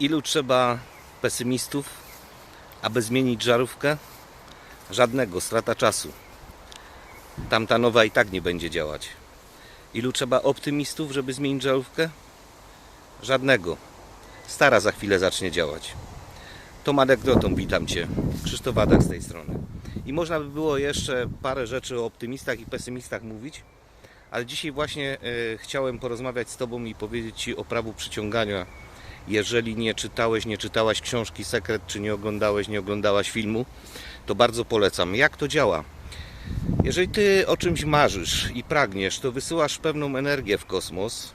Ilu trzeba pesymistów, aby zmienić żarówkę? Żadnego, strata czasu. Tamta nowa i tak nie będzie działać. Ilu trzeba optymistów, żeby zmienić żarówkę? Żadnego. Stara za chwilę zacznie działać. Tom anegdotą witam Cię. Krzysztof Adak z tej strony. I można by było jeszcze parę rzeczy o optymistach i pesymistach mówić, ale dzisiaj właśnie e, chciałem porozmawiać z Tobą i powiedzieć Ci o prawu przyciągania. Jeżeli nie czytałeś, nie czytałaś książki Sekret, czy nie oglądałeś, nie oglądałaś filmu, to bardzo polecam. Jak to działa? Jeżeli Ty o czymś marzysz i pragniesz, to wysyłasz pewną energię w kosmos.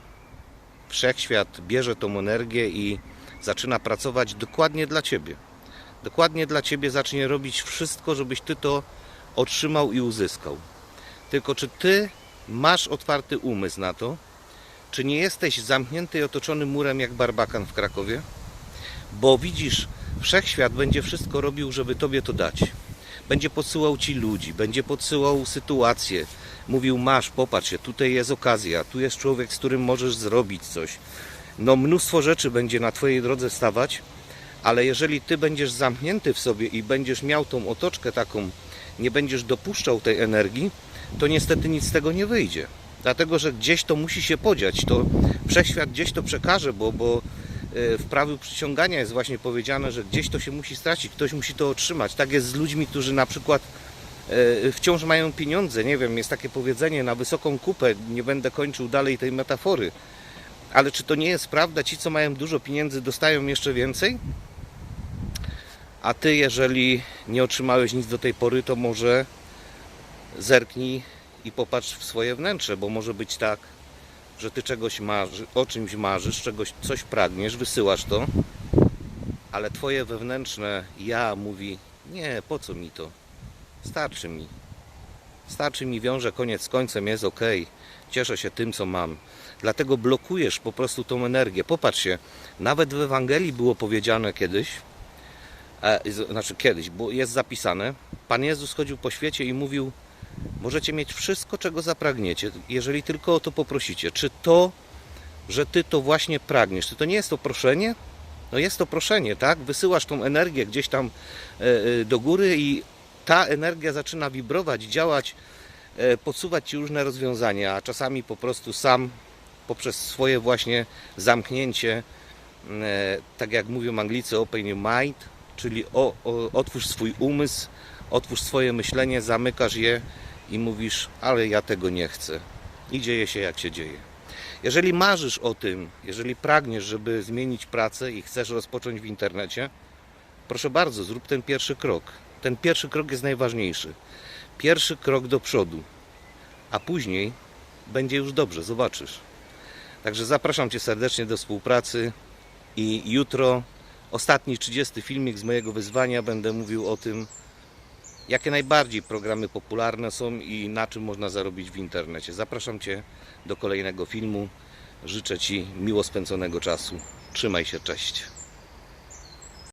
Wszechświat bierze tą energię i zaczyna pracować dokładnie dla Ciebie. Dokładnie dla Ciebie zacznie robić wszystko, żebyś Ty to otrzymał i uzyskał. Tylko czy Ty masz otwarty umysł na to? Czy nie jesteś zamknięty i otoczony murem jak barbakan w Krakowie? Bo widzisz, wszechświat będzie wszystko robił, żeby Tobie to dać. Będzie podsyłał Ci ludzi, będzie podsyłał sytuacje. Mówił, masz, popatrz się, tutaj jest okazja, tu jest człowiek, z którym możesz zrobić coś. No mnóstwo rzeczy będzie na Twojej drodze stawać, ale jeżeli Ty będziesz zamknięty w sobie i będziesz miał tą otoczkę taką, nie będziesz dopuszczał tej energii, to niestety nic z tego nie wyjdzie. Dlatego, że gdzieś to musi się podziać, to wszechświat gdzieś to przekaże, bo, bo e, w prawie przyciągania jest właśnie powiedziane, że gdzieś to się musi stracić, ktoś musi to otrzymać. Tak jest z ludźmi, którzy na przykład e, wciąż mają pieniądze. Nie wiem, jest takie powiedzenie na wysoką kupę, nie będę kończył dalej tej metafory. Ale czy to nie jest prawda? Ci, co mają dużo pieniędzy, dostają jeszcze więcej? A ty, jeżeli nie otrzymałeś nic do tej pory, to może zerknij i popatrz w swoje wnętrze, bo może być tak, że ty czegoś marzy, o czymś marzysz, czegoś, coś pragniesz, wysyłasz to, ale twoje wewnętrzne ja mówi, nie, po co mi to? Starczy mi. Starczy mi, wiąże koniec z końcem, jest ok. Cieszę się tym, co mam. Dlatego blokujesz po prostu tą energię. Popatrz się, nawet w Ewangelii było powiedziane kiedyś, e, znaczy kiedyś, bo jest zapisane, Pan Jezus chodził po świecie i mówił, możecie mieć wszystko, czego zapragniecie, jeżeli tylko o to poprosicie. Czy to, że Ty to właśnie pragniesz, czy to nie jest to proszenie? No jest to proszenie, tak? Wysyłasz tą energię gdzieś tam e, e, do góry i ta energia zaczyna wibrować, działać, e, podsuwać Ci różne rozwiązania, a czasami po prostu sam poprzez swoje właśnie zamknięcie, tak jak mówią Anglicy, open your mind, czyli o, o, otwórz swój umysł, otwórz swoje myślenie, zamykasz je i mówisz, ale ja tego nie chcę. I dzieje się jak się dzieje. Jeżeli marzysz o tym, jeżeli pragniesz, żeby zmienić pracę i chcesz rozpocząć w internecie, proszę bardzo, zrób ten pierwszy krok. Ten pierwszy krok jest najważniejszy. Pierwszy krok do przodu, a później będzie już dobrze, zobaczysz. Także zapraszam Cię serdecznie do współpracy i jutro ostatni 30 filmik z mojego wyzwania będę mówił o tym, jakie najbardziej programy popularne są i na czym można zarobić w internecie. Zapraszam Cię do kolejnego filmu. Życzę Ci miło spędzonego czasu. Trzymaj się, cześć.